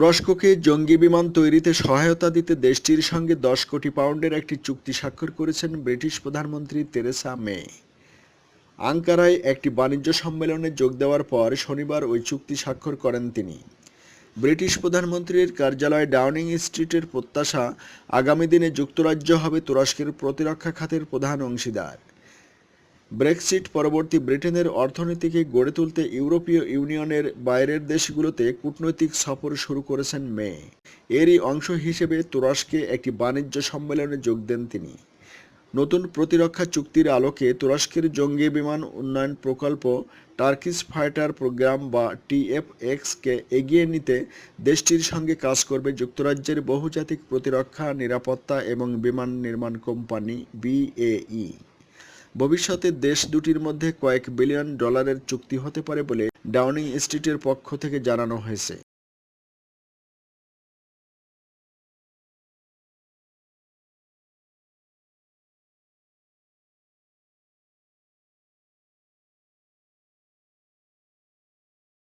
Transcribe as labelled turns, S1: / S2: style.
S1: তুরস্ককে জঙ্গি বিমান তৈরিতে সহায়তা দিতে দেশটির সঙ্গে দশ কোটি পাউন্ডের একটি চুক্তি স্বাক্ষর করেছেন ব্রিটিশ প্রধানমন্ত্রী তেরেসা মে। আঙ্কারায় একটি বাণিজ্য সম্মেলনে যোগ দেওয়ার পর শনিবার ওই চুক্তি স্বাক্ষর করেন তিনি। ব্রিটিশ প্রধানমন্ত্রীর কার্যালয় ডাউনিং স্ট্রিটের প্রত্যাশা আগামী দিনে যুক্তরাজ্য হবে তুরস্কের প্রতিরক্ষা খাতের প্রধান অংশীদার। ব্রেক্সিট পরবর্তী ব্রিটেনের অর্থনীতিকে গড়ে তুলতে ইউরোপীয় ইউনিয়নের বাইরের দেশগুলোতে কূটনৈতিক সফর শুরু করেছেন মে। এরই অংশ হিসেবে তুরস্কে একটি বাণিজ্য সম্মেলনে যোগ দেন তিনি। নতুন প্রতিরক্ষা চুক্তির আলোকে তুরস্কের জঙ্গি বিমান উন্নয়ন প্রকল্প টার্কিস ফাইটার প্রোগ্রাম বা টিএফএক্সকে এগিয়ে নিতে দেশটির সঙ্গে কাজ করবে যুক্তরাজ্যের বহুজাতিক প্রতিরক্ষা, নিরাপত্তা এবং বিমান নির্মাণ কোম্পানি বিএই ভবিষ্যতে দেশ দুটির মধ্যে কয়েক বিলিয়ন ডলারের চুক্তি হতে পারে বলে ডাউনিং স্ট্রিটের পক্ষ থেকে জানানো হয়েছে।